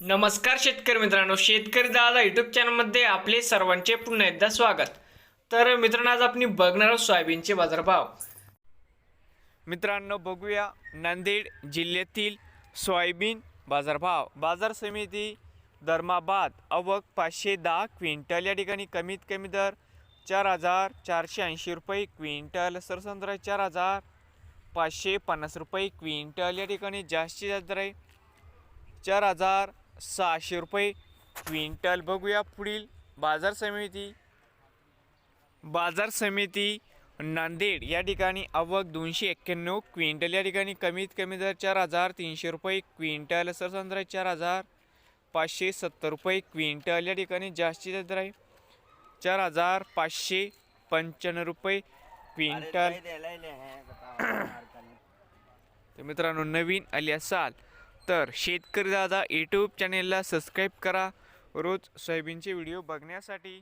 नमस्कार शेतकरी मित्रांनो शेतकरी दादा यूट्यूब चॅनलमध्ये आपले सर्वांचे पुन्हा एकदा स्वागत. तर मित्रांनो आज आपण बघणार आहोत सोयाबीनचे बाजारभाव. मित्रांनो बघूया नांदेड जिल्ह्यातील सोयाबीन बाजारभाव. बाजार समिती धर्माबाद अवक पाचशे दहा क्विंटल या ठिकाणी कमीत कमी दर चार हजार चारशे ऐंशी रुपये क्विंटल सरसंद्र चार हजार पाचशे पन्नास रुपये क्विंटल या ठिकाणी जास्तीत जास्त दर आहे. चार हजार सहाशे रुपये. क्विंटल बघूया पुढील बाजार समिती. बाजार समिती नांदेड या ठिकाणी आवक दोनशे एक्क्याण्णव क्विंटल या ठिकाणी कमीत कमी दर चार हजार तीनशे रुपये क्विंटल सरसंद्र चार हजार पाचशे सत्तर रुपये क्विंटल या ठिकाणी जास्तीत जास्त दर आहे चार हजार पाचशे पंच्याण्णव रुपये क्विंटल तर मित्रांनो नवीन आले असाल तर शेतकरी दादा यूट्यूब चॅनेलला सबस्क्राईब करा. रोज सोयाबीनचे व्हिडिओ बघण्यासाठी.